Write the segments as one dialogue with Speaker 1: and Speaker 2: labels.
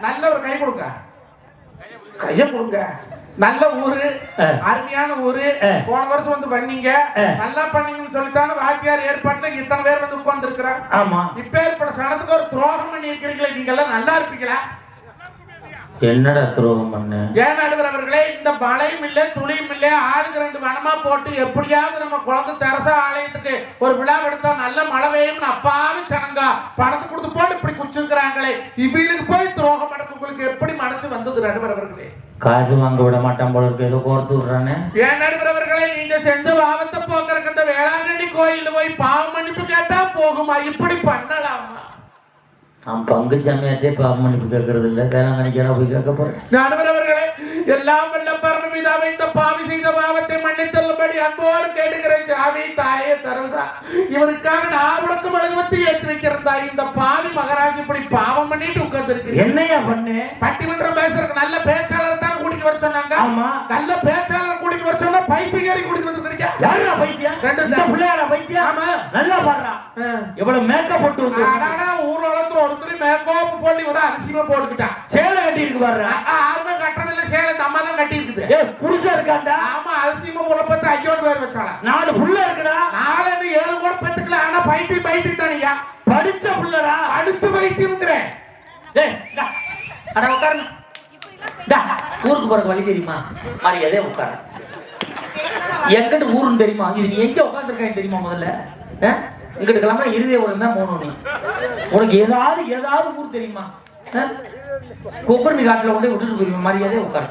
Speaker 1: நல்ல ஒரு கை கொடுங்க. கைய கொடுங்க. நல்ல ஊரு. அருமையான ஊரு. போன வருஷம் வந்து பண்ணீங்க. நல்லா பண்ணீங்கன்னு சொல்லித்தானே வாத்தியார் ஏற்பாட்டுல இத்தனை பேர் வந்து உட்கார்ந்து இருக்கிறாங்க
Speaker 2: ஆமா.
Speaker 1: இப்ப ஏற்பட சனத்துக்கு ஒரு துரோகம் பண்ணி இருக்கிறீங்களே நீங்க எல்லாம் நல்லா இருப்பீங்களா?
Speaker 2: என்னடா துரோகம் பண்ணு?
Speaker 1: ஏன் நடுவர் அவர்களே இந்த மழையும் இல்ல துளியும் இல்ல ஆளுக்கு ரெண்டு வனமா போட்டு எப்படியாவது நம்ம குழந்தை தெரசா ஆலயத்துக்கு ஒரு விழா எடுத்தா நல்ல மழை பெய்யும்னு அப்பாவும் சனங்க. பணத்தை கொடுத்து போட்டு இப்படி குச்சிருக்கிறாங்களே. இவங்களுக்கு போய் துரோகம் நடக்க உங்களுக்கு எப்படி மனசு வந்தது நடுவர் அவர்களே?
Speaker 2: காசு வாங்க விட மாட்டான் போல இருக்கு. ஏதோ கோர்த்து விடுறானே.
Speaker 1: ஏன் நடுவர் அவர்களே நீங்க செஞ்ச பாவத்தை போக்குறக்கு இந்த வேளாங்கண்ணி கோயில்ல போய் பாவ மன்னிப்பு கேட்டா போகுமா? இப்படி பண்ணலாமா?
Speaker 2: நான் பங்கு சமயத்தே பாவம் மன்னிப்பு கேட்கறது இல்ல வேளாங்கண்ணிக்கு போய் கேட்க போறேன்.
Speaker 1: எல்லாம் வல்ல பரமபிதாவை இந்த பாவி செய்த பாவத்தை மன்னித்தள்ளும்படி அன்போடு கேட்டுக்கிறேன் சாமி தாயே தரசா. இவனுக்காக நான் உனக்கு மெழுகுவத்தி ஏற்றி வைக்கிறேன் தாய் இந்த பாவி மகராஜ் இப்படி பாவம் பண்ணிட்டு உட்கார்ந்து
Speaker 2: என்னையா பண்ணு?
Speaker 1: பட்டிமன்றம் பேசுறதுக்கு நல்ல பேச்சாளர் தான். கூட்டிட்டு வர சொன்னாங்க.
Speaker 2: ஆமா.
Speaker 1: நல்ல பேச்சாளர் கூட்டிட்டு வர சொன்னா பைத்தியக்காரி கூட்டிட்டு வந்துருக்கீங்க
Speaker 2: யாரா பைத்தியம்?
Speaker 1: ரெண்டு
Speaker 2: இந்த பிள்ளையாரா பைத்தியம்?
Speaker 1: ஆமா.
Speaker 2: நல்லா பாடுறான் எவ்வளவு மேக்கப் போட்டு வந்து
Speaker 1: ஆனா ஊர் உலகத்துல ஒருத்தர் போட்டு வந்து அதிசயமா போட்டுக்கிட்டான்
Speaker 2: சேலை கட்டி இருக்கு பாடுறா
Speaker 1: யாருமே கட்டுறதில்ல. சேலை இந்த அம்மா தான் கட்டி இருக்குது
Speaker 2: ஏ புருஷன் இருக்காண்டா?
Speaker 1: ஆமா அதிசயமா உள்ள பார்த்து ஐயோன்னு பேர் வச்சாளா.
Speaker 2: நாலு புள்ள இருக்குடா.
Speaker 1: நாலு ஏழு கூட பெத்துக்கல ஆனா பைத்தி பைத்தி தானியா
Speaker 2: படிச்ச புள்ளடா.
Speaker 1: அடுத்து பைத்தியம்ங்கிறேன்.
Speaker 2: ஏய் அட உட்காரு டா ஊருக்கு போற வழி தெரியுமா? மரியாதையா உட்காரு எங்கிட்ட ஊருன்னு தெரியுமா? இது நீ எங்க உட்காந்துருக்காங்க தெரியுமா முதல்ல? இங்கிட்டு கிளம்புற இறுதிய ஊர் தான் போகணும் உனக்கு ஏதாவது ஏதாவது ஊர் தெரியுமா? கொப்பரணி காட்டுல கொண்டு விட்டுட்டு போயிருவேன் மரியாதையா உட்காரு.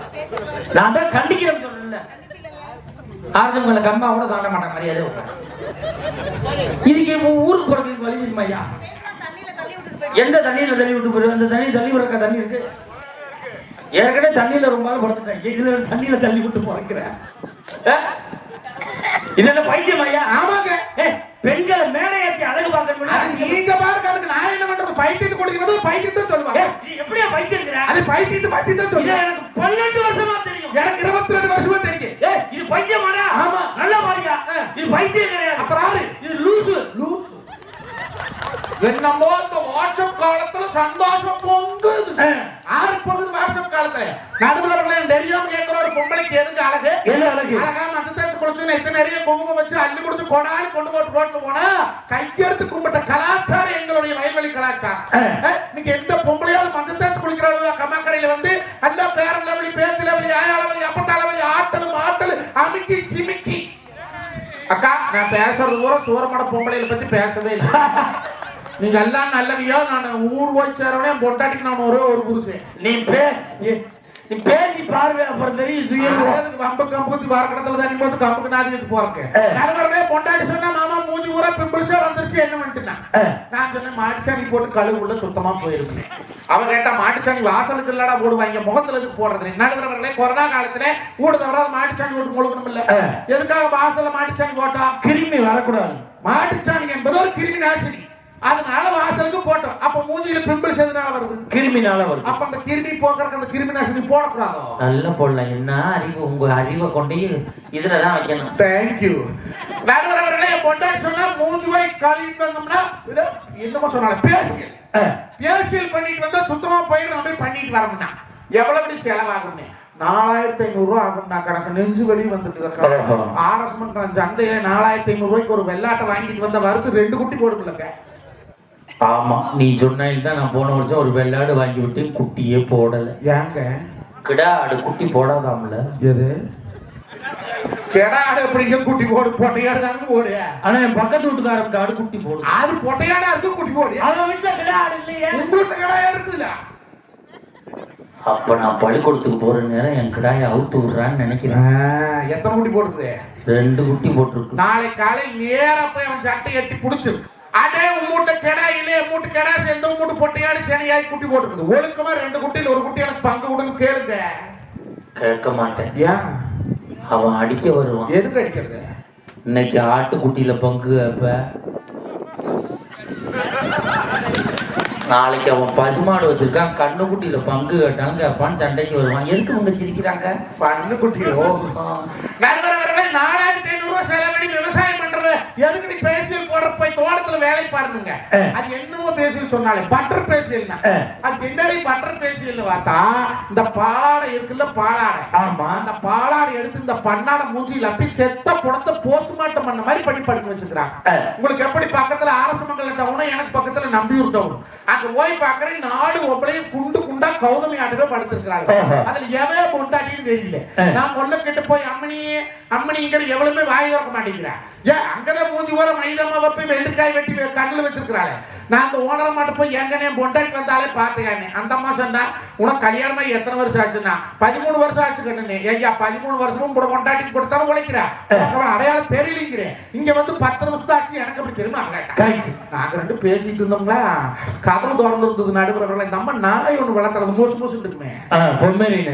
Speaker 2: நான் தான் கண்டிக்கிறேன்னு சொல்றேன்ல ஆர்ஜமங்கல கம்மா கூட தாண்ட மாட்டேன் மரியாதையா உட்காரு. இதுக்கு ஊருக்கு போறதுக்கு வழி தெரியுமா ஐயா? எந்த தண்ணியில தள்ளி விட்டு போயிரு அந்த தண்ணி தள்ளி விடுற தண்ணி இருக்கு. ஏற்கனவே தண்ணியில ரொம்ப நாள் படுத்துட்டேன். இதுல தண்ணியில தள்ளி விட்டு போறக்கிறேன். இதெல்லாம் பைத்தியம் ஐயா?
Speaker 1: ஆமாங்க.
Speaker 2: பெண்களை மேலே ஏற்றி அழகு பார்க்கணும்
Speaker 1: நீங்க பாருங்க அதுக்கு நான் என்ன பண்றது? பைத்தியத்தை கொடுக்கிறது பைத்தியத்தை சொல்லுவாங்க
Speaker 2: நீ எப்படியா பைத்தியம்
Speaker 1: அது பைத்தியத்தை பைத்தியத்தை
Speaker 2: இது
Speaker 1: சொல்லுவாங்க
Speaker 2: எனக்கு பன்னெண்டு வருஷமா தெரியும்.
Speaker 1: எனக்கு இருபத்தி ரெண்டு வருஷமா தெரியும்.
Speaker 2: இது பைத்தியமாடா?
Speaker 1: ஆமா.
Speaker 2: நல்லா பாரியா. இது பைத்தியம் கிடையாது.
Speaker 1: அப்புறம்
Speaker 2: இது லூசு.
Speaker 1: லூசு. என்னமோ இந்த வாட்ஸ்அப் காலத்துல சந்தோஷம் பொங்குது
Speaker 2: ஆ.
Speaker 1: ஆறு பொங்குது வாட்ஸ்அப் காலத்துல நடுவுல தெரியாம கேட்கிற ஒரு பொம்பளைக்கு எதுக்கு அழகு
Speaker 2: எது அழகு?
Speaker 1: அழகா மஞ்சள் தேய்ச்சி குளிச்சு எத்தனை நிறைய குங்குமம் வச்சு அள்ளி கொடுத்து கொடாலி கொண்டு போட்டு போட்டு போனா கையெடுத்து கும்பிட்ட கலாச்சாரம் எங்களுடைய வயல்வெளி கலாச்சாரம். இன்னைக்கு எந்த பொம்பளையாவது மஞ்சள் தேய்ச்சி குளிக்கிற கம்மக்கரையில வந்து எல்லா பேரன் லவலி பேத்து லவலி ஆயா லவலி அப்பத்தா லவலி ஆட்டலும் ஆட்டலும் அமுக்கி சிமிக்கி. அக்கா நான் பேசுறது பூரா சூரமட பொம்பளையில பத்தி பேசவே இல்லை. நீங்க எல்லாம் நல்லவியோ? நான் ஊர் போய் சேரவனே என் பொண்டாட்டிக்கு நான் ஒரே ஒரு புருஷன்.
Speaker 2: நீ பேசி நீ பேசி பார்வை அப்புறம் தெரியும்
Speaker 1: அதுக்கு வம்பு கம்புக்கு வாரக்கடத்துல தண்ணி போட்டு கம்புக்கு நாதி வச்சு போறக்கு
Speaker 2: ஆ.
Speaker 1: நடுவரே பொண்டாட்டி சொன்னா மாமா மூஞ்சி ஊரா பிம்பிள்ஸா வந்துருச்சு என்ன
Speaker 2: ஆ.
Speaker 1: நான் சொன்னேன் மாட்டுச்சாணி போட்டு கழுவு உள்ள சுத்தமா போயிருக்கு அவ கேட்டா மாட்டுச்சாணி வாசலுக்கு இல்லடா போடுவாங்க முகத்துல எதுக்கு போடுறது நடுவர்களே கொரோனா காலத்துல ஊட தவிர மாட்டுச்சாணி போட்டு முழுக்கணும் இல்ல. எதுக்காக வாசல்ல மாட்டுச்சாணி போட்டா?
Speaker 2: கிருமி வரக்கூடாது.
Speaker 1: மாட்டுச்சாணி என்பது ஒரு கிருமி நாசினி. அதனால வாசலுக்கு போட்டோம். அப்ப மூஞ்சியில பிம்பிள்ஸ் எதனால வருது.
Speaker 2: கிருமினால வருது.
Speaker 1: அப்ப அந்த கிருமி போக்குறதுக்கு அந்த கிருமி நாசினி போடக்கூடாதோ?
Speaker 2: நல்ல போடலாம். என்ன அறிவு? உங்க அறிவை கொண்டு இதுலதான் வைக்கணும்.
Speaker 1: தேங்க்யூ நடுவர்களே பொண்டாட்டி சொன்னா மூஞ்சி போய் கழுவிட்டு வந்தோம்னா இதோ என்னமோ சொன்னாங்க பேசியல் பேசியல் பண்ணிட்டு வந்தா சுத்தமா போய் நம்ம பண்ணிட்டு வரணும்னா. எவ்வளவு செலவாகும்னு? நாலாயிரத்தி ஐநூறு ரூபா ஆகும் நான் கணக்கு நெஞ்சு வலி வந்துட்டு. ஆர்எஸ் சந்தையில நாலாயிரத்தி ஐநூறு ரூபாய்க்கு ஒரு வெள்ளாட்டை வாங்கிட்டு வந்த வருஷம் ரெண்டு குட்டி போடுமில்லங்க
Speaker 2: ஆமா நீ சொன்னதில் தான் நான் போன வருஷம் ஒரு வெள்ளாடு வாங்கி விட்டு குட்டியே போடல.
Speaker 1: ஏங்க?
Speaker 2: கிடா ஆடு குட்டி போடாதாம்ல?
Speaker 1: எது? கெடாடு எப்படிங்க குட்டி போடு பொட்டையாடு தாங்க போடு?
Speaker 2: ஆனா என் பக்கத்து வீட்டுக்காரனுக்கு ஆடு குட்டி போடுது
Speaker 1: அது பொட்டையாடா இருக்கு குட்டி போடு.
Speaker 2: அவன் வீட்டுல கிடா ஆடு இல்லையே.
Speaker 1: உங்க வீட்டுல கெடாயா இருக்குதுல்ல
Speaker 2: அப்ப நான் பள்ளிக்கூடத்துக்கு போற நேரம் என் கிடாயை அவுத்து விடுறான்னு நினைக்கிறேன்.
Speaker 1: எத்தனை குட்டி போடுது
Speaker 2: ரெண்டு குட்டி போட்டிருக்கு.
Speaker 1: நாளை காலை நேரா போய் அவன் சட்டை எட்டி புடிச்சிரு. அதே உம்மூட்ட கெடா இல்லையே மூட்டு கெடா சேர்ந்து மூட்டு பொட்டையாடு சனியாய் குட்டி போட்டுருக்குது ஒழுக்கமா ரெண்டு குட்டியில் ஒரு குட்டி எனக்கு பங்கு விடுன்னு கேளுங்க.
Speaker 2: கேட்க மாட்டேன்.
Speaker 1: ஏன்
Speaker 2: அவன் அடிக்க வருவான்.
Speaker 1: எதுக்கு அடிக்கிறது?
Speaker 2: இன்னைக்கு ஆட்டுக்குட்டியில பங்கு அப்ப. நாளைக்கு அவன் பசுமாடு வச்சிருக்கான் கண்ணுக்குட்டியில பங்கு கேட்டாங்க அப்பான்னு சண்டைக்கு வருவான். எதுக்கு உங்க சிரிக்கிறாங்க?
Speaker 1: பண்ணு குட்டியோ நண்பர்களே நாலாயிரத்தி ஐநூறு ரூபாய் செலவழி விவசாயம் எதுக்கு நீ பேசியல் போற போய் தோட்டத்துல வேலை பாருங்க. அது என்னமோ பேசியல் சொன்னாலே பட்டர் பேசியல். அது என்னடி பட்டர் பேசியல் பார்த்தா இந்த பாலாடை இருக்குல்ல பாலாடை
Speaker 2: ஆமா
Speaker 1: அந்த பாலாடை எடுத்து இந்த பண்ணாட மூஞ்சியில அப்படி செத்த புடத்தை போஸ்ட்மார்ட்டம் பண்ண மாதிரி பண்ணி படுக்க வச்சிருக்காங்க
Speaker 2: ஆ.
Speaker 1: உங்களுக்கு எப்படி பக்கத்துல அரசு மங்கல டவுன் எனக்கு பக்கத்துல நம்பியூர் டவுன் அங்க போய் பாக்குறேன் நாலு ஒப்பளையும் குண்டு குண்டா கௌதமி ஆட்டுவே படுத்திருக்காங்க
Speaker 2: ஆஹா.
Speaker 1: அதுல எவையோ பொண்டாட்டின்னு தெரியல. நான் கொல்ல கிட்ட போய் அம்மனி அம்மனிங்கிற எவ்வளவுமே வாய் திறக்க மாட்டேங்கிறா ஏன் அங்கதான் மூஞ்சி ஓர மைதமா போய் வெள்ளிக்காய் வெட்டி கண்ணில் வச்சிருக்கிறாள். நான் அந்த ஓனரை மட்டும் போய் எங்கனே பொண்டாட்டி வந்தாலே பாத்துக்கானே அந்த அம்மா சொன்னா உனக்கு கல்யாணமா எத்தனை வருஷம் ஆச்சுன்னா? பதிமூணு வருஷம் ஆச்சு கண்ணுன்னு ஐயா பதிமூணு வருஷமும் கூட பொண்டாட்டி கொடுத்தாலும் உழைக்கிறா. அடையாளம் தெரியலங்கிறேன் இங்க வந்து பத்து நிமிஷம் ஆச்சு எனக்கு அப்படி தெரியுமா நாங்க ரெண்டு பேசிட்டு இருந்தோங்களா கதவு திறந்து இருந்தது நடுவுறவங்கள இந்த அம்மா நாய் ஒண்ணு வளர்க்கறது மோசு மோசு இருக்குமே.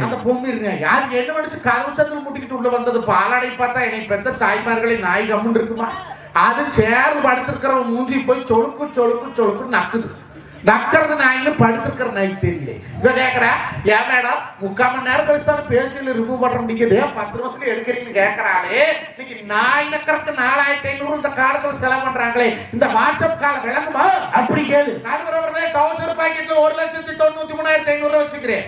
Speaker 1: அந்த பொம்மி இருங்க யாருக்கு என்ன நினைச்சு கதவு சத்துல முட்டிக்கிட்டு உள்ள வந்தது? பாலாடை பார்த்தா என்னை பெத்த தாய்மார்களே நாய் கம்முன்னு இருக்குமா? அது சேர்ந்து படுத்திருக்கிறவன் மூஞ்சி போய் சொலுக்கு சொலுக்கு சொலுக்கு நக்குது. நக்கிறது நாயின்னு படுத்திருக்கிற நாய் தெரியல. இவ கேக்குறா ஏன் மேடம் முக்கால் மணி நேரம் கழிச்சு தானே பேசியில் ரிமூவ் பண்ற முடிக்குது? பத்து நிமிஷத்துல எடுக்கிறீங்கன்னு கேக்குறாளே. இன்னைக்கு நாய் நக்கறதுக்கு நாலாயிரத்தி ஐநூறு இந்த காலத்துல செலவு பண்றாங்களே. இந்த வாட்ஸ்அப் காலம் விளங்குமா
Speaker 2: அப்படி கேளு.
Speaker 1: நடுவரவர்களே டவுசர் பாக்கெட்ல ஒரு லட்சத்தி தொண்ணூத்தி மூணாயிரத்தி ஐநூறு வச்சுக்கிறேன்.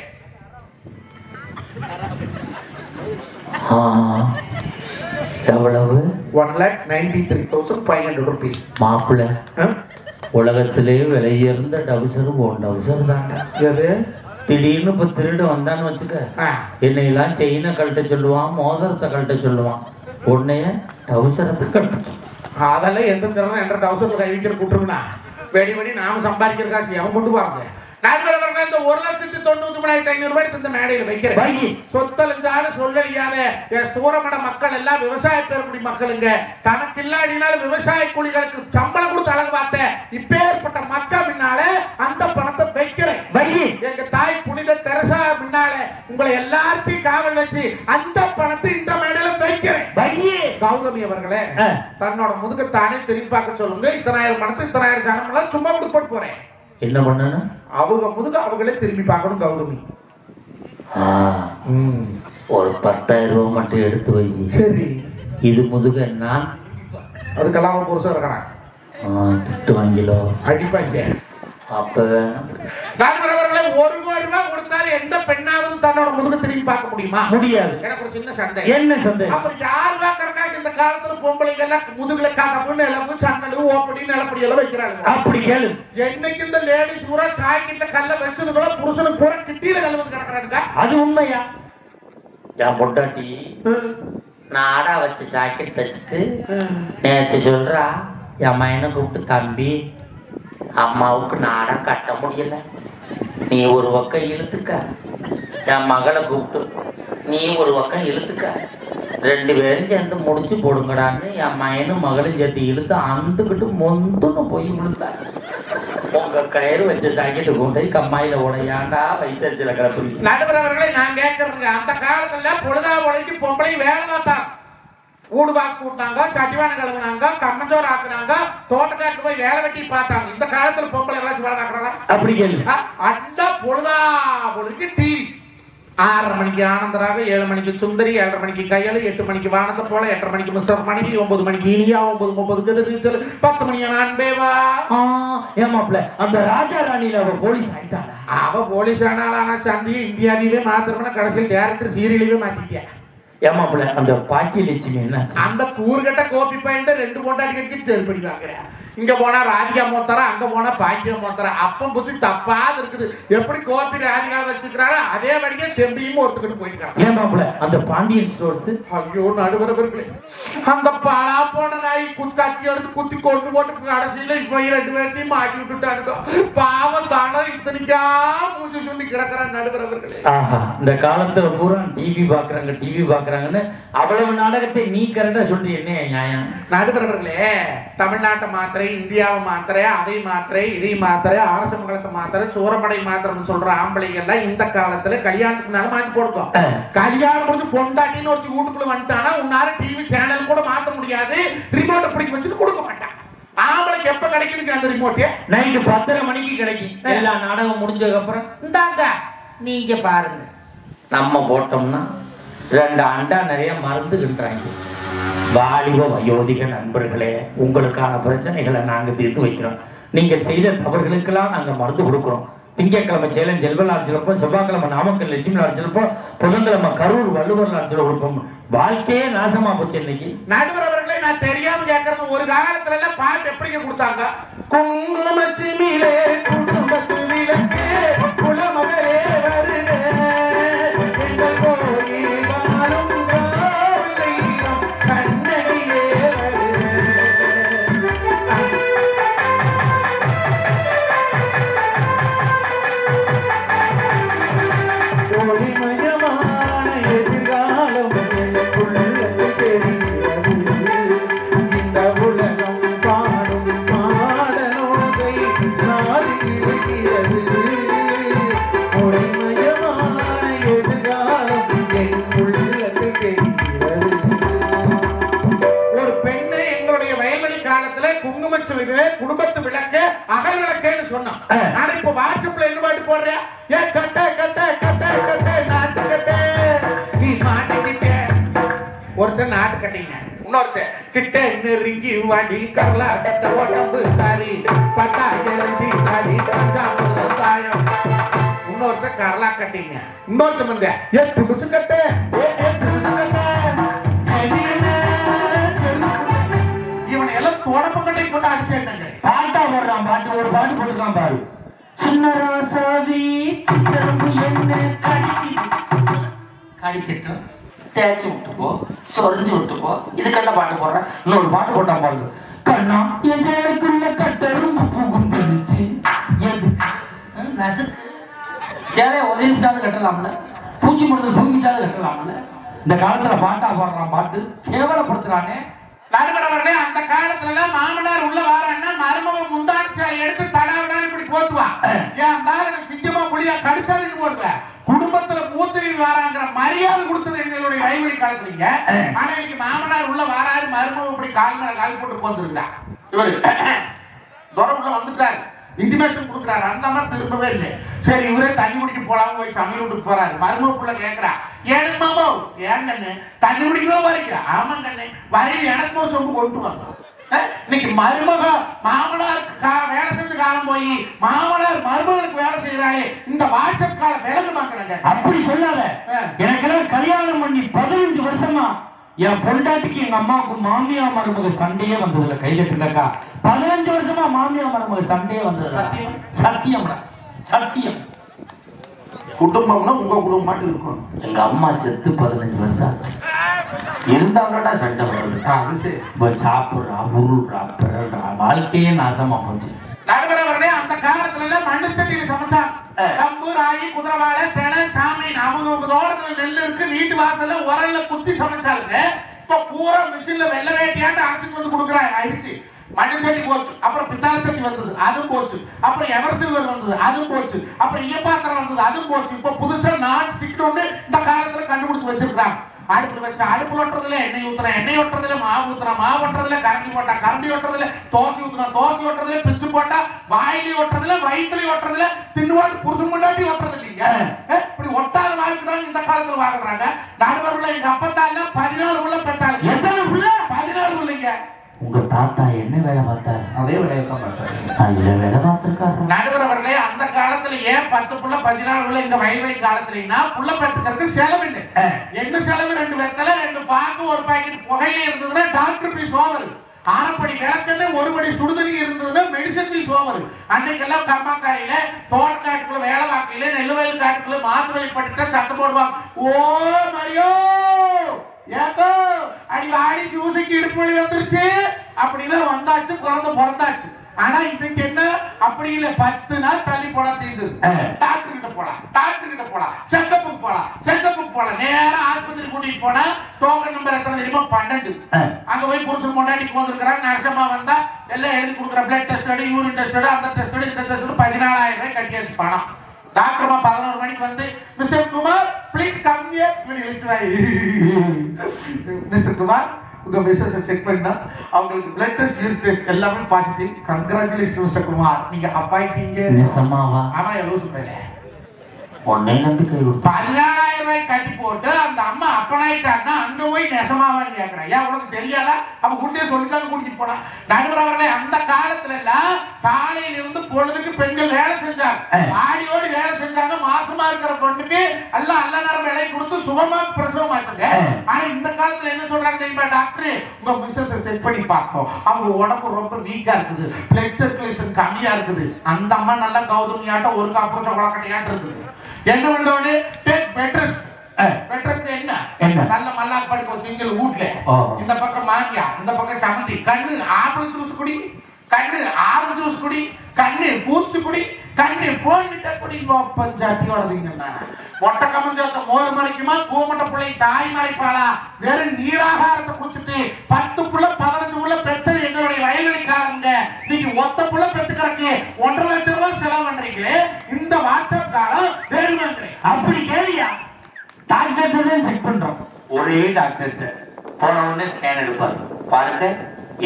Speaker 2: எவ்வளவு?
Speaker 1: One lakh ninety three thousand five hundred rupees
Speaker 2: மாப்பிள்ள உலகத்திலே விலையுயர்ந்த டவுசர் போன் டவுசர் தாங்க.
Speaker 1: எது?
Speaker 2: திடீர்னு இப்ப திருடு வந்தான்னு வச்சுக்க. என்னையெல்லாம் செயினை கழட்ட சொல்லுவான் மோதிரத்தை கழட்ட சொல்லுவான். உன்னைய டவுசரத்தை கழட்ட.
Speaker 1: அதெல்லாம் எந்த திறனும் என்ற டவுசர்ல கை வைக்கிற கூட்டுருங்கண்ணா வெடி வெடி நாம சம்பாதிக்கிற காசு எவன் கொண்டு வாங்க இந்த ஒரு லட்சத்தி தொண்ணூத்தி மூணாயிரத்தி ஐநூறு ரூபாய் இந்த மேடையில வைக்கிறேன்
Speaker 2: வை.
Speaker 1: சொத்தழிஞ்சால சொல்லழியாத சூரமட மக்கள் எல்லாம் விவசாய பெருங்குடி மக்களுங்க தனக்கு இல்லாடினாலும் விவசாய கூலிகளுக்கு சம்பளம் கொடுத்து அழகு பார்த்த இப்பேற்பட்ட மக்கள் பின்னால அந்த பணத்தை வைக்கிறேன்
Speaker 2: வை.
Speaker 1: எங்க தாய் புனித தெரசா முன்னால உங்களை எல்லாத்தையும் காவல் வச்சு அந்த பணத்தை இந்த மேடையில வைக்கிறேன்
Speaker 2: வை.
Speaker 1: கௌதமி அவர்களே. தன்னோட முதுகத்தானே திரும்பி பார்க்க சொல்லுங்க இத்தனாயிரம் பணத்தை இத்தனாயிரம் ஜனம் எல்லாம் சும்மா கொடுத்து போறேன்
Speaker 2: என்ன பண்ணணும்?
Speaker 1: அவங்க முதுக அவங்களே திரும்பி பார்க்கணும் கௌதமி.
Speaker 2: ஒரு பத்தாயிரம் ரூபாய் மட்டும் எடுத்து வை.
Speaker 1: சரி.
Speaker 2: இது முதுக நான்
Speaker 1: அதுக்கெல்லாம் அவன் புருஷன் இருக்கிறான்.
Speaker 2: திட்டு வாங்கிலோ.
Speaker 1: அடிப்பாங்க.
Speaker 2: அப்ப
Speaker 1: ஒரு கோடி ரூபாய் கொடுத்தாலும் எந்த பெண்ணாவது தன்னோட முதுக திரும்பி பார்க்க முடியுமா?
Speaker 2: முடியாது.
Speaker 1: எனக்கு ஒரு சின்ன சந்தேகம்.
Speaker 2: என்ன சந்தேகம்?
Speaker 1: அப்புறம் யார் பார்க்கறக்கா இந்த காலத்துல பொம்பளைங்க எல்லாம் முதுகுல கதப்பு நிலப்பு சன்னலு ஓப்படி நிலப்படி எல்லாம் வைக்கிறாங்க
Speaker 2: அப்படி கேளு.
Speaker 1: என்னைக்கு இந்த லேடிஸ் பூரா சாய்க்கிட்ட கல்ல வச்சதுக்குள்ள புருஷனுக்கு பூரா கிட்டியில கல் வந்து கிடக்குறாங்க
Speaker 2: அது உண்மையா? என் பொண்டாட்டி நாடா வச்சு ஜாக்கெட் தச்சுட்டு நேற்று சொல்றா என் மயனை கூப்பிட்டு தம்பி அம்மாவுக்கு நாடா கட்ட முடியல. நீ ஒரு பக்கம் இழுத்துக்க. என் மகளை கூப்பிட்டு நீ ஒரு பக்கம் இழுத்துக்க. ரெண்டு பேரும் சேர்ந்து முடிச்சு போடுங்கடான்னு என் மயனும் மகளும் சேர்த்து இழுத்து அந்துக்கிட்டு மொந்துன்னு போய் விழுந்தா. உங்க கயிறு வச்ச ஜாக்கெட்டு கொண்டு போய் கம்மாயில உடையாண்டா வைத்தறிச்சல கிளப்பு
Speaker 1: நடுவரவர்களை நான் கேட்கறேங்க. அந்த காலத்துல பொழுதா உழைக்கு பொம்பளை வேலை தான். ஊடு பாஸ் கூட்டினாங்க சட்டிவான கழுவுனாங்க கம்மஞ்சோறு ஆக்குனாங்க தோட்டக்காட்டு போய் வேலை வெட்டி பார்த்தாங்க. இந்த காலத்துல பொம்பளை வேலை வேலை பார்க்கறாங்க
Speaker 2: அப்படி கேளு.
Speaker 1: அந்த பொழுதா பொழுதுக்கு டிவி ஆறரை மணிக்கு ஆனந்தராக ஏழு மணிக்கு சுந்தரி ஏழரை மணிக்கு கையலு எட்டு மணிக்கு வானத்தை போல எட்டரை மணிக்கு மிஸ்டர் மணிக்கு ஒன்பது மணிக்கு இனியா ஒன்பது ஒன்பது கதிர் பத்து மணி அன்பேவா.
Speaker 2: ஆ, ஏன் மாப்பிள்ள அந்த ராஜா ராணியில அவ போலீஸ் ஆயிட்டாளா?
Speaker 1: அவ போலீஸ் ஆனாலும் ஆனா சந்தையை இந்தியாவிலே மாத்திரம்னா கடைசியில் டேரக்டர் சீரியலையே மாத்திட்டியா
Speaker 2: ஏமாப்பிள்ள அந்த பாக்கிய லட்சுமி என்னாச்சு?
Speaker 1: அந்த கூறுகட்ட கோப்பி பையன் ரெண்டு பொண்டாட்டி கட்டி செருப்படி வாங்குறேன் இங்க போனா ராதிகா மோத்தரா அங்க போனா பாக்கிய மோத்தரா. அப்பம் புத்தி தப்பாது இருக்குது. எப்படி கோப்பி ராதிகா வச்சுக்கிறாரோ அதே வழியே செம்பியும் ஒருத்துக்கிட்டு போயிருக்காங்க
Speaker 2: ஏன் மாப்பிள்ள அந்த பாண்டியன் ஸ்டோர்ஸ்
Speaker 1: ஐயோ நடுவரவர்களே. அந்த பாலா போன நாய் குத்தாக்கி எடுத்து குத்தி கொண்டு போட்டு கடைசியில இப்ப ரெண்டு பேர்த்தையும் மாட்டி விட்டுட்டாங்க பாவம் தானே இத்தனைக்கா மூஞ்சி சொல்லி கிடக்குறான் நடுவரவர்களே.
Speaker 2: ஆஹா இந்த காலத்துல பூரா டிவி பாக்குறாங்க டிவி பாக்குறாங்கன்னு அவ்வளவு நாடகத்தை நீ கரெக்டா சொல்லி என்ன நியாயம்?
Speaker 1: நடுவரவர்களே தமிழ்நாட்டை மாத்திரை இந்தியாவை மாத்திரை அதை மாத்திரை இதை மாத்திரை அரச மங்கலத்தை மாத்திரை சூரப்படை மாத்திரம்னு சொல்ற ஆம்பளைங்க எல்லாம் இந்த காலத்துல கல்யாணத்துக்கு மேல மாத்தி போடுவோம். கல்யாணம் முடிச்சு பொண்டாட்டின்னு ஒருத்தி வீட்டுக்குள்ள வந்துட்டானா உன்னால டிவி சேனல் கூட மாத்த முடியாது. ரிமோட்டை பிடிக்க வச்சுட்டு கொடுக்க மாட்டான். ஆம்பளைக்கு எப்ப கிடைக்குதுங்க அந்த ரிமோட்டு
Speaker 2: நைட்டு பத்தரை மணிக்கு கிடைக்கும். எல்லா நாடகம் முடிஞ்சதுக்கு அப்புறம் இந்தாங்க நீங்க பாருங்க. நம்ம போட்டோம்னா ரெண்டு அண்டா நிறைய மருந்துகின்றாங்க வாலிப வயோதிக நண்பர்களே உங்களுக்கான பிரச்சனைகளை நாங்க தீர்த்து வைக்கிறோம். நீங்கள் செய்த தவறுகளுக்கெல்லாம் நாங்க மருந்து கொடுக்கிறோம். திங்கட்கிழமை சேலம் ஜெல்வல் இருப்போம் செவ்வாய்க்கிழமை நாமக்கல் லட்சுமி லாட்சி புதன்கிழமை கரூர் வள்ளுவர் லாட்சியில் கொடுப்போம் வாழ்க்கையே நாசமா போச்சு இன்னைக்கு.
Speaker 1: நடுவர் அவர்களே நான் தெரியாம கேட்கறது ஒரு காலத்துல எல்லாம் பாட்டு எப்படிங்க கொடுத்தாங்க? குங்குமச்சிமிலே குடும்பத்து சொன்னான். விளக்கேன்னு ஆனா இப்ப வாட்ஸ்அப்ல என்ன பாட்டு போடுறேன் ஏ கட்ட கட்ட கட்ட கட்ட நாட்டு கட்ட. நீ மாட்டிக்கிட்ட ஒருத்தர் நாட்டு கட்டிங்க. இன்னொருத்தர் கிட்ட நெருங்கி வாடி கரலா கட்ட உடம்பு தாரி பட்டா எழுந்தி தாரி பஞ்சாமிரத தாயம். இன்னொருத்தர் கரலா கட்டிங்க. இன்னொருத்தர் வந்து ஏ துடுசு கட்ட. ஏ துடுசு கட்ட. இவனை எல்லாம் தொடப்பக்கட்டை கொண்டு அடிச்சேன்
Speaker 2: பாட்டா பாட்டு ஒரு பாட்டு போட்டுருக்கான் பாரு. சின்ன ராசாவி சித்தரம்பு என்ன கடிக்கு? கடிக்கட்டும் தேய்ச்சி விட்டுப்போ சொரிஞ்சு விட்டுப்போ இதுக்கெல்லாம் பாட்டு போடுறேன் இன்னொரு பாட்டு போட்டான் பாருங்க. கண்ணா என் சேலைக்குள்ள கட்டரும் புகுந்துருச்சு எதுக்கு நசுக்கு. சேலையை உதவிட்டாவது விட்டாலும் கட்டலாம்ல. பூச்சி மருந்து தூங்கிட்டாவது கட்டலாம்ல. இந்த காலத்துல பாட்டா பாடுறான் பாட்டு. கேவலப்படுத்துறானே.
Speaker 1: நடுவரவர்களே அந்த காலத்துல எல்லாம் மாமனார் உள்ள வாரான்னா மருமகன் முந்தான எடுத்து தடாவிடான்னு இப்படி போத்துவான் ஏன் அந்த சிங்கமா புளியா கடிச்சாதுன்னு போடுவேன் குடும்பத்துல மூத்தவி வாராங்கிற மரியாதை கொடுத்தது எங்களுடைய வயல்வெளி காலத்துலீங்க. ஆனா இன்னைக்கு மாமனார் உள்ள வாராரு மருமகன் இப்படி கால் மேல கால் போட்டு போந்துருந்தா இவரு துறை உள்ள வந்துட்டாரு. இன்டிமேஷன் கொடுக்குறாரு. அந்த மாதிரி திரும்பவே இல்லை. சரி இவரே தண்ணி குடிக்க போலாம்னு போய் சமையல் வீட்டுக்கு போறாரு. மருமக புள்ள கேட்கிறா ஏன் மாமா? ஏன் கண்ணு தண்ணி குடிக்கவே வரீங்க ஆமாம் கண்ணு வரையில் எனக்கு ஒரு சொம்பு கொண்டு அஹ், இன்னைக்கு மருமக மாமனார் கா- வேலை செஞ்ச காலம் போய் மாமனார் மருமகளுக்கு வேலை செய்யறாயே இந்த வாட்ஸ்அப் காலம் விலகு வாங்குறாங்க
Speaker 2: அப்படி சொல்லாத.
Speaker 1: ஆ.
Speaker 2: எனக்கெல்லாம் கல்யாணம் பண்ணி பதினஞ்சு வருஷமா என் பொண்டாட்டிக்கு எங்க அம்மாவுக்கு மாமியா மருமக சண்டையே வந்ததுல கை கட்டுங்கக்கா. பதினஞ்சு வருஷமா மாமியா மருமக சண்டையே வந்தது
Speaker 1: சத்தியம்.
Speaker 2: சத்தியம் சத்தியம்.
Speaker 1: குடும்பம்னா உங்க குடும்பம் மட்டும் இருக்கணும்
Speaker 2: எங்க அம்மா செத்து பதினஞ்சு வருஷம் ஆச்சு. இருந்தாங்கடா சண்டை வருது
Speaker 1: அது சரி.
Speaker 2: இப்ப சாப்பிடுறா உருள்றா பிறல்றா வாழ்க்கையே நாசமா போச்சு.
Speaker 1: நடுவரவர்களே அந்த காலத்துல மண்ணு சட்டியில சமைச்சாங்க கம்பு ராகி குதிரவாழை சாமி அவங்க உங்க தோட்டத்துல நெல் இருக்கு வீட்டு வாசல்ல உரல்ல குத்தி சமைச்சாங்க இப்ப பூரா மிஷின்ல வெள்ள வேட்டியாட்டு அரைச்சிட்டு வந்து கொடுக்குறாங்க. ஆயிடுச்சு. மண்ணு சட்டி போச்சு. அப்புறம் பித்தாள சட்டி வந்தது. அதுவும் போச்சு. அப்புறம் எவர் சில்வர் வந்தது. அதுவும் போச்சு. அப்புறம் ஈயப்பாத்திரம் வந்தது. அதுவும் போச்சு. இப்ப புதுசா நான் ஸ்டிக் இந்த காலத்துல கண்டுபிடிச்சு வச்சிருக்காங்க அடுப்புல வச்சு அடுப்புல ஒட்டுறதுல எண்ணெய் ஊத்துறேன் எண்ணெய் ஒட்டுறதுல மாவு ஊத்துறேன் மாவு ஒட்டுறதுல கரண்டி போட்டா கரண்டி ஒட்டுறதுல தோசை ஊத்துறேன் தோசை ஒட்டுறதுல பிச்சு போட்டா வாயிலி ஒட்டுறதுல வயிற்றுல ஒட்டுறதுல தின்னுவாட்டு புருஷன் முன்னாடி ஒட்டுறது இல்லைங்க. இப்படி ஒட்டாத வாழ்க்கைதான் இந்த காலத்துல வாழ்க்குறாங்க நடுவர்ல எங்க அப்பத்தால பதினாறு உள்ள பெற்றாங்க? பதினாறு இல்லைங்க
Speaker 2: உங்க தாத்தா என்ன வேலை பார்த்தாரு?
Speaker 1: அதே வேலையை தான் பார்த்தாரு.
Speaker 2: நல்ல வேலை பார்த்திருக்காரு.
Speaker 1: நடுவர் அவர்களே அந்த காலத்துல ஏன் பத்து புள்ள பதினாறு புள்ள இந்த வயல்வெளி காலத்துலனா புள்ள பெற்றுக்கிறதுக்கு செலவு இல்லை. என்ன செலவு? ரெண்டு வெத்தலை ரெண்டு பாக்கு ஒரு பாக்கெட் புகையில இருந்ததுன்னா டாக்டர் பீஸ் ஓவர் ஆறுபடி விளக்கன்னு ஒரு படி சுடுதண்ணி இருந்ததுன்னா மெடிசன் பீஸ் ஓவர் அன்னைக்கெல்லாம் கம்மாக்காயில தோட்டக்காட்டுக்குள்ள வேலை வாக்கையில நெல் வயல் காட்டுக்குள்ள மாத்து வழிபட்டுட்டா சத்தம் போடுவாங்க. ஓ மரியோ! ஏக்கோ அடி வாடி சூசைக்கு இடுப்பு வலி வந்துருச்சு. அப்படின்னு வந்தாச்சு குழந்தை பிறந்தாச்சு. ஆனா இன்னைக்கு என்ன? அப்படி இல்ல பத்து நாள் தள்ளி போட
Speaker 2: ஆ.
Speaker 1: டாக்டர் கிட்ட போலாம் டாக்டர் கிட்ட போலாம் செக்கப்புக்கு போலாம் செக்கப்புக்கு போலாம் நேரா ஆஸ்பத்திரி கூட்டிட்டு போனா டோக்கன் நம்பர் எத்தனை தெரியுமா? பன்னெண்டு. அங்க போய் புருஷன் கொண்டாடி போந்துருக்கிறாங்க நரசமா வந்தா எல்லாம் எழுதி கொடுக்குற பிளட் டெஸ்ட் யூரின் டெஸ்ட் அந்த டெஸ்ட் இந்த டெஸ்ட் பதினாலாயிரம் ரூபாய் கட்டியாச்சு பணம். டாக்டர்மா பதினோரு மணிக்கு வந்து மிஸ்டர் குமார் ப்ளீஸ் கம் எழுத்துறாய் மிஸ்டர் குமார் உங்க மிஸ்ஸஸ் செக் பண்ணா அவங்களுக்கு பிளட் டெஸ்ட் யூரின் டெஸ்ட் எல்லாமே பாசிட்டிவ் கங்க்ராச்சுலேஷன் மிஸ்டர் குமார். நீங்க அப்பாயிட்டீங்க. ஆமா லூசு பையன்
Speaker 2: உன்னை நம்பி கை கொடுத்தா
Speaker 1: பதினாலாயிரம் ரூபாய் கட்டி போட்டு அந்த அம்மா அப்பனாயிட்டான்னா அங்க போய் நெசமாவான்னு கேக்குறேன் ஏன் உனக்கு தெரியாதா? அப்ப குட்டியை சொல்லித்தாங்க கூட்டிட்டு போனா. நடுவர் அவர்களே அந்த காலத்துல எல்லாம் காலையில இருந்து பொழுதுக்கு பெண்கள் வேலை செஞ்சாங்க. ஆடி ஓடி வேலை செஞ்சாங்க. மாசமா இருக்கிற பொண்ணுக்கு எல்லாம் அல்ல நேரம் வேலையை கொடுத்து சுகமா பிரசவம் ஆச்சுங்க. ஆனா இந்த காலத்துல என்ன சொல்றாங்க தெரியுமா டாக்டர் உங்க மிஸ்ஸஸ் செட் பண்ணி பார்த்தோம். அவங்க உடம்பு ரொம்ப வீக்கா இருக்குது. பிளட் சர்க்குலேஷன் கம்மியா இருக்குது. அந்த அம்மா நல்லா கௌதமியாட்டம் ஒரு காப்பு சொக்கலக்கட்டையாட்டம் இருக்குது. என்ன பண்ணோன்னு டேக் பெட்ரஸ் பெட்ரஸ் என்ன? நல்ல மல்லாக்கு படுக்க இங்க வீட்ல. இந்த பக்கம் மாங்கியா இந்த பக்கம் சமந்தி. கண்ணு ஆப்பிள் ஜூஸ் குடி. கண்ணு ஆரஞ்சு ஜூஸ் குடி கண்ணு பூஸ்ட் குடி கண்ணு போன்கிட்ட குடி. பஞ்சாட்டியோட திங்கன்னா மொட்டை கமஞ்சாத்த மோர் மறைக்குமா? கூமட்ட பிள்ளை தாய் மறைப்பாளா? வெறும் நீராகாரத்தை குடிச்சிட்டு பத்து புள்ள பதினஞ்சு புள்ள பெத்தது எங்களுடைய வயல்வெளிக்காரங்க. நீங்க ஒத்த புள்ள பெத்துக்கிறக்கு ஒன்றரை லட்சம் ரூபாய் செலவு பண்றீங்களே. இந்த வாட்ஸ்அப் காலம் வேணுமாங்கிறேன்
Speaker 2: அப்படி கேளியா? டாக்டர் செக் பண்றோம். ஒரே டாக்டர் போன உடனே ஸ்கேன் எடுப்பாரு. பாருங்க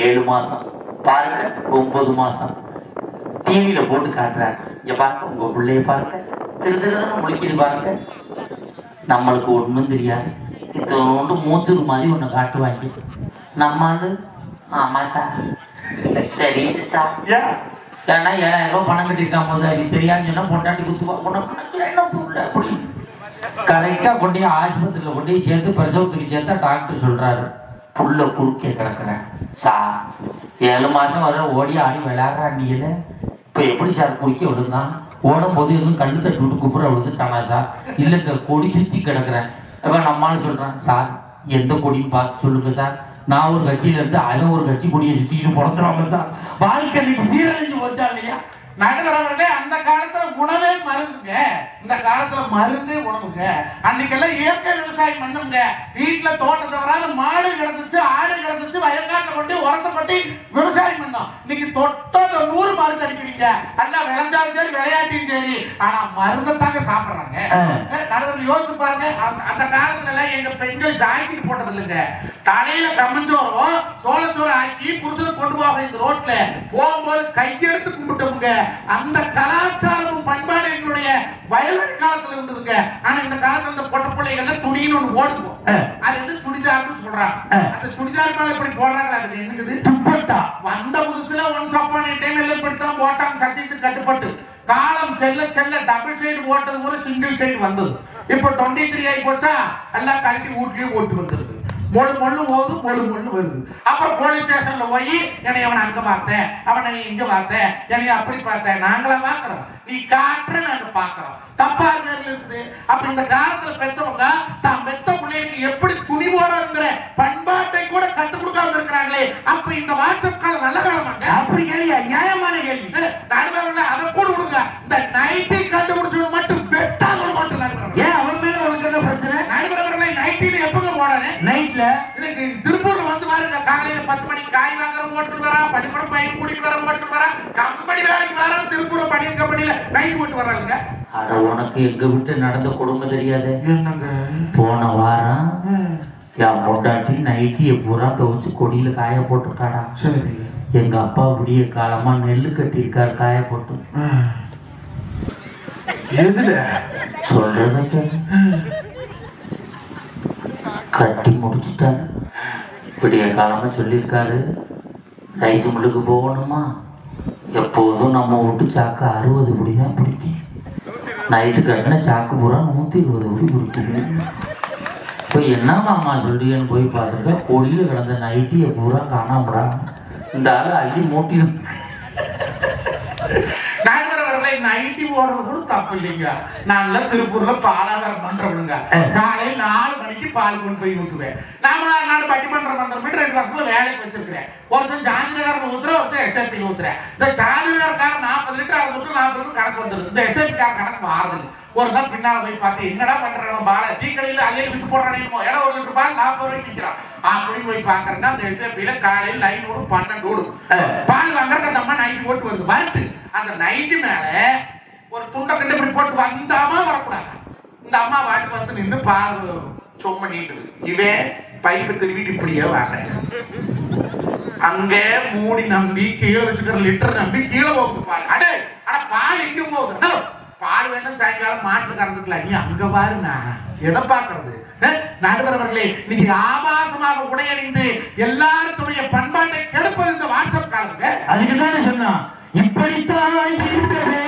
Speaker 2: ஏழு மாசம். பாருங்க ஒன்பது மாசம். டிவியில போட்டு காட்டுறாரு. இங்க பாருங்க உங்க பிள்ளைய பாருங்க. திரு திருன்னு முழிக்குது பாருங்க. நம்மளுக்கு ஒண்ணும் தெரியாது. இதோண்டு மூத்தூர் மாதிரி ஒண்ணு காட்டுவாங்க. நம்ம ஆளு ஆமா சார். தெரியுது சார்.
Speaker 1: ஏன்?
Speaker 2: ஏன்னா ஏழாயிரம் ரூபாய் பணம் கட்டியிருக்கான் போது அது தெரியாது சொன்னா பொண்டாட்டி குத்துவா புள்ள அப்படி? கரெக்டாக கொண்டு போய் ஆஸ்பத்திரியில் கொண்டு போய் சேர்த்து பிரசவத்துக்கு சேர்த்தா டாக்டர் சொல்றாரு. புள்ள குறுக்கே கிடக்குறேன். சார் ஏழு மாதம் வர ஓடி ஆடி விளையாடுற அன்னியில் இப்போ எப்படி சார் குடிக்க விழுந்தான் ஓடும் போது எதுவும் கண்ணு தட்டி விட்டு குப்புற விழுந்துட்டானா சார் இல்லைங்க கொடி சுத்தி கிடக்குறேன் இப்போ நம்மால் சொல்கிறேன் சார் எந்த கொடியும் பார்த்து சொல்லுங்க சார் நான் ஒரு கட்சியில இருந்து அவன் ஒரு கட்சி கொடியை சுத்திட்டு பிறந்துடுவாங்க சார் வாழ்க்கை சீரழிஞ்சு போச்சா இல்லையா
Speaker 1: நடுவரவர்களே அந்த காலத்துல உணவே மருந்துங்க. இந்த காலத்துல மருந்தே உணவுங்க. அன்னைக்கெல்லாம் இயற்கை விவசாயம் பண்ணுங்க. வீட்டுல தோட்டத்தை வராது மாடு கிடந்துச்சு ஆடு கிடந்துச்சு வயல்காட்டில் கொண்டு உரத்தை கொட்டி விவசாயம் பண்ணோம். இன்னைக்கு தொட்டத நூறு மருந்து அடிக்கிறீங்க. எல்லாம் விளைஞ்சாலும் சரி விளையாட்டியும் சரி. ஆனா மருந்தை தாங்க சாப்பிடுறாங்க. நடுவர் யோசிச்சு பாருங்க அந்த- காலத்துல எல்லாம் எங்க பெண்கள் ஜாக்கெட் போட்டது இல்லைங்க தலையில கம்மஞ்சோறும் சோளச்சோறு ஆக்கி புருஷனை கொண்டு போவாங்க இந்த ரோட்ல. போகும்போது கையெடுத்து கும்பிட்டவங்க அந்த கலாச்சாரமும் பண்பாடு எங்களுடைய வயல்வெளி காலத்துல இருந்ததுங்க. ஆனா இந்த காலத்துல இந்த பொட்ட பிள்ளைகள்ல துணின்னு ஒண்ணு ஓடுதுவோம்
Speaker 2: ஆ.
Speaker 1: அது வந்து சுடிதார்னு சொல்றாங்க. அந்த சுடிதார் மேல இப்படி போடுறாங்க அது என்னங்குது?
Speaker 2: துப்பட்டா.
Speaker 1: வந்த புதுசுல ஒன் சப்பான டைம் எல்லாம் இப்படித்தான் போட்டாங்க சத்தியத்துக்கு கட்டுப்பட்டு. காலம் செல்ல செல்ல டபுள் சைடு போட்டது ஒரு சிங்கிள் சைடு வந்தது. இப்போ டுவெண்ட்டி த்ரீ ஆகி போச்சா? எல்லாம் கழட்டி வீட்லயே ஓட்டு வந்துருது. மொழு மொழு போகுது மொழு மொழு வருது. அப்புறம் போலீஸ் ஸ்டேஷன்ல போய் என்னை அவனை அங்க பார்த்தேன். அவனை இங்க பார்த்தேன். என்னை அப்படி பார்த்தேன். நாங்களா பாக்குறோம் நீ காட்டுற நாங்க பாக்குறோம் தப்பா பேர்ல இருக்குது. அப்ப இந்த காலத்துல பெத்தவங்க தான் பெத்த பிள்ளைகளுக்கு எப்படி துணி போடணுங்கிற பண்பாட்டை கூட கத்துக் கொடுக்காம இருக்கிறாங்களே அப்ப இந்த வாட்ஸ்அப் காலம் நல்ல காலமாங்க
Speaker 2: அப்படி கேள்வியா நியாயமான கேள்வி.
Speaker 1: நடுவர்கள அதை கூட கொடுங்க. இந்த நைட்டி கண்டுபிடிச்சவங்க மட்டும் வெட்டா கூட மட்டும்
Speaker 2: ஏன் உனக்கு என்ன பிரச்சனை?
Speaker 1: நடுவர்களை நைட்டில எப்பங்க போடானே
Speaker 2: நைட்ல
Speaker 1: இன்னைக்கு திருப்பூர்ல வந்து பாருங்க காலையில பத்து மணிக்கு காய் வாங்குற ஓட்டு வரா பள்ளிக்கூடம் பையன் கூட்டிட்டு வர ஓட்டு வரா கம்பெனி வேலைக்கு வர திருப்பூர் பணியன் கம்பெனில நைட் ஓட்டு வர்றாங்க
Speaker 2: அட உனக்கு எங்க விட்டு நடந்த கொடுமை தெரியாது? போன வாரம் என் பொண்டாட்டி நைட்டியை பூரா துவைச்சு கொடியில காய போட்டிருக்காடா. எங்க அப்பா விடிய காலமா நெல்லு கட்டியிருக்காரு காய போட்டு.
Speaker 1: எதுல?
Speaker 2: சொல்றத கேளு. கட்டி முடிச்சுட்டாரு விடிய காலமா சொல்லியிருக்காரு. ரைஸ் மில்லுக்கு போகணுமா? எப்போதும் நம்ம விட்டு சாக்கு அறுபது குடி தான் பிடிக்கும். நைட்டு கட்டின சாக்கு பூரா நூற்றி இருபது குடி பிடிக்குது. இப்போ என்ன மாமா சொல்றீங்கன்னு போய் பாருங்க. கொடியில் கிடந்த நைட்டியை பூரா காணாமடா. இந்த ஆள் அள்ளி மூட்டிலும்
Speaker 1: நடுவர்களை நைட்டி போடுறது கூட தப்பு இல்லைங்க. நான்ல திருப்பூர்ல பாலாதாரம் பண்றவனுங்க காலையில் நாலு மணிக்கு பால் கொண்டு போய் ஊத்துவேன். நாம நாலு பட்டிமன்றம் பண்றோம் ரெண்டு வருஷத்துல வேலைக்கு வச்சிருக்கிறேன். ஒருத்தன் ஜாதிகாரன் ஊத்துற ஒருத்தன் எஸ்எப்பி ஊத்துறேன். இந்த ஜாதிகாரக்காரன் நாற்பது லிட்டர் அறுபது லிட்டர் நாற்பது லிட்டர் கணக்கு வந்துருது இந்த எஸ்எப்பி கார கணக்கு மாறுது ஒரு நாள் பின்னால போய் பார்த்து என்னடா பண்றான் பால? டீ கடையில அள்ளியில் வித்து போடுறானே ஏன்னா ஒரு லிட்டர் பால் நாற்பது ரூபாய்க்கு விற்கிறான். அப்படின்னு போய் பாக்குறேன்னா அந்த எஸ்எப்பில காலையில் லைன் ஓடும் பன்னெண்டு பால் வாங்குறது அந்த அம்மா நைட்டு போட்டு வருது. வருது. அந்த நைட்டு மேல ஒரு துண்டை கண்டு இப்படி போட்டு வந்தாம வரக்கூடாது. இந்த அம்மா வாட்டு வந்து நின்று பால் சொம்மணிட்டுது இவன் இவே பைப்பு திருவிட்டு இப்படியே வாங்க அங்கே மூடி நம்பி கீழே வச்சுக்கிற லிட்டர் நம்பி கீழே போகுது பால். அடே அட பால் எங்கும் போகுது? பால் வேணும் சாயங்காலம் மாட்டு கறந்துக்கலாம் நீ அங்க பாருண்ணா. எதை பாக்குறது நடுவர் நீங்க இன்னைக்கு ஆபாசமாக உடையணிந்து எல்லாருடைய பண்பாட்டை கெடுப்பது இந்த வாட்ஸ்அப் காலங்க
Speaker 3: அதுக்கு தானே சொன்னான் இப்படித்தான் இருக்க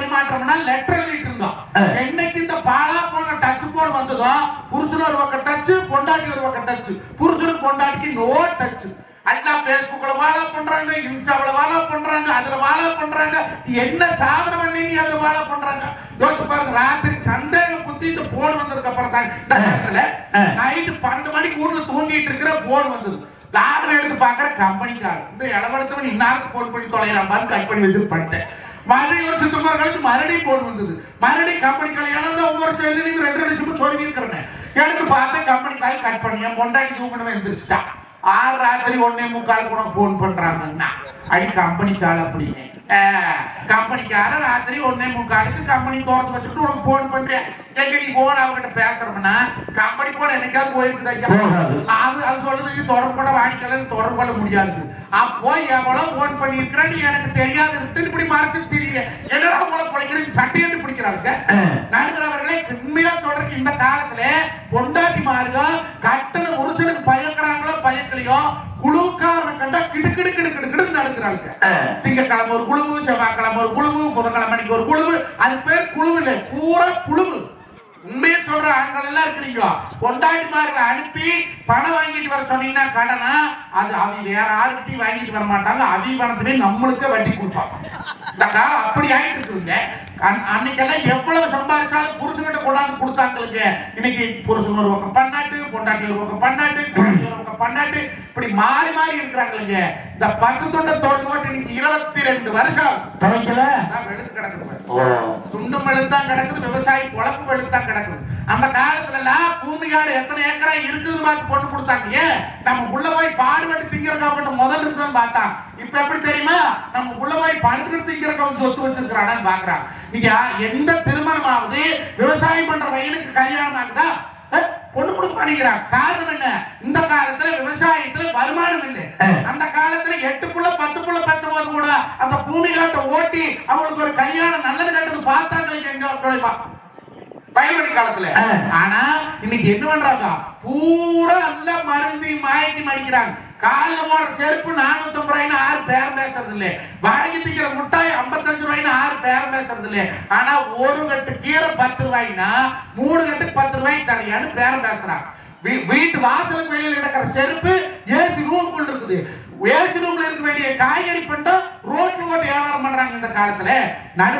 Speaker 1: பரிமாற்றம்னா லெட்டர் எழுதிட்டு இருந்தோம். என்னைக்கு இந்த பாலா போன டச் போன் வந்ததோ புருஷன் ஒரு பக்கம் டச் பொண்டாட்டி ஒரு பக்கம் டச் புருஷனுக்கு பொண்டாட்டிக்கு நோ டச் எல்லாம் பேஸ்புக்ல வாழா பண்றாங்க இன்ஸ்டாவில் வாழா பண்றாங்க அதுல வாழா பண்றாங்க. என்ன சாதனை பண்ணி நீ அதுல வாழா பண்றாங்க. யோசிச்சு பாருங்க ராத்திரி சந்தேகம் குத்தி இந்த போன் வந்ததுக்கு அப்புறம் தான். இந்த நேரத்துல
Speaker 3: ஆ.
Speaker 1: நைட்டு பன்னெண்டு மணிக்கு வீட்டுல தூங்கிட்டு இருக்கிற போன் வந்தது. லாடர் எடுத்து பார்க்கற கம்பெனிக்காரர் இந்த இளவரசவன் இன்னாருக்கு போன் பண்ணி தொலைகிறான். கட் பண்ணி வச்சுட்டு பண்ணிட்டேன். மறுபடியும் ஒரு சித்து கழிச்சு மறுபடியும் போன் வந்தது. மறுபடியும் கம்பெனி கல்யாணம் ஏன்னா ஒவ்வொரு செயலையும் ரெண்டு ரெண்டு சிப்பு சொல்லி இருக்கிறேன். எடுத்து பார்த்தா கம்பெனி கால் கட் பண்ணி என் பொண்டாடி தூக்கணும் எந்திரிச்சிட்டா. ஆறு ராத்திரி ஒன்னே முக்கால் கூட போன் பண்றாங்கன்னா அடி கம்பெனி கால் அப்படின்னு கம்பெனிக்கார ராத்திரி ஒன்னே முக்காலுக்கு கம்பெனி தோர்த்து வச்சுட்டு உனக்கு போன் பண்றேன். நீ போன் பேசுறோம்னா கம்பெனி போன் என்னைக்காவது போயிருக்குது ஐயா. அது அது சொல்லுது நீ தொடர்பட வாங்கிக்கலன்னு தொடர்பு முடியாது. அப்போ எவ்வளவு போன் பண்ணியிருக்கிற நீ எனக்கு தெரியாது இப்படி மறைச்சு தெரியல என்னடா உங்களை பிடிக்கிறேன் சட்டையென்று பிடிக்கிறாங்க நடுக்கிறவர்களே உண்மையா சொல்றதுக்கு இந்த காலத்துல பொண்டாட்டி மாருங்க கட்டண புருஷனுக்கு பயக்கிறாங்களோ பயக்கலையோ குழுக்காரனை கண்டா கிடுக்கிடு கிடு கிடு கிடு நடக்கிறாங்க திங்கக்கிழமை ஒரு குழுவு செவ்வாய்க்கிழமை ஒரு குழுவு புதன்கிழமை அன்னைக்கு ஒரு குழுவு. அது பேர் குழுவு இல்லை பூரா குழுவு. ஆண்கள் எல்லாம் இருக்கிறீங்க அனுப்பி பணம் வாங்கிட்டு வர சொன்னீங்கன்னா கடனா அது அவங்க வேற யாருக்கிட்டையும் வாங்கிட்டு வர மாட்டாங்க. அவங்க பணத்திலே நம்மளுக்கு வட்டி கொடுப்பாங்க. இந்த காலம் அப்படி ஆகிட்டு இருக்குதுங்க. அன்னைக்கெல்லாம் எவ்வளவு சம்பாதிச்சாலும் புருஷன்கிட்ட கொண்டாந்து கொடுத்தாங்களுக்கு இன்னைக்கு புருஷன் ஒரு பக்கம் பண்ணாட்டு பொண்டாட்டி ஒரு பக்கம் குழந்தை ஒரு பக்கம் பண்ணாட்டு இப்படி மாறி மாறி இருக்கிறாங்களுங்க. இந்த பச்சை தொண்டை தோல் போட்டு இன்னைக்கு இருபத்தி ரெண்டு வருஷம்.
Speaker 3: துவைக்கல?
Speaker 1: வெளுத்து கிடக்குது துண்டும் வெளுத்தான் கிடக்குது விவசாயி பொழப்பு வெளுத்தான் கிடக்குது. அந்த காலத்துல எல்லாம் பூமிகாடு எத்தனை ஏக்கரா இருக்குதுன்னு பார்த்து பொண்ணு கொடுத்தாங்க. நம்ம உள்ள போய் பாடுபட்டு மட்டும் முதல்ல இருக்குதுன்னு பார்த்தான் இப்ப எப்படி தெரியுமா? நம்ம உள்ள போய் படுத்துக்கிட்டு சொத்து வச்சிருக்கிறானான்னு பாக்குறான். நீங்க எந்த திருமணமாவது விவசாயம் பண்ற வயலுக்கு கல்யாணம் ஆகுதா? பொண்ணு கொடுக்க மாட்டேங்கிறான் காரணம் என்ன? இந்த காலத்துல விவசாயத்துல வருமானம் இல்லை. அந்த காலத்துல எட்டு புள்ள பத்து புள்ள பத்து போது கூட. அந்த பூமி காட்டை ஓட்டி அவங்களுக்கு ஒரு கல்யாணம் நல்லது கண்டது பார்த்தாங்களுக்கு எங்க கிடைப்பா வயல்வெளி காலத்துல. ஆனா இன்னைக்கு என்ன பண்றாங்க? பூரா எல்லாம் மருந்து மாயத்தி மடிக்கிறாங்க கால்ல போடுற செருப்பு நானூத்தி ஐம்பது ரூபாய்னு ஆறு பேரம் பேசுறது இல்ல வாங்கி திக்கிற முட்டாய் ஐம்பத்தஞ்சு ரூபாய்னு ஆறு பேரம் பேசுறது இல்ல ஆனா ஒரு கட்டு கீரை பத்து ரூபாய்னா மூணு கட்டுக்கு பத்து ரூபாய்க்கு தரையான்னு பேரம் பேசுறான் வீட்டு வாசலுக்கு வெளியில் கிடக்கிற செருப்பு ஏசி ரூமுக்குள் இருக்குது. ஏசி ரூம்ல இருக்க வேண்டிய காய்கறி பண்டம் ரோட்ல போட்டு வியாபாரம் பண்றாங்க இந்த காலத்துல. நடுவர்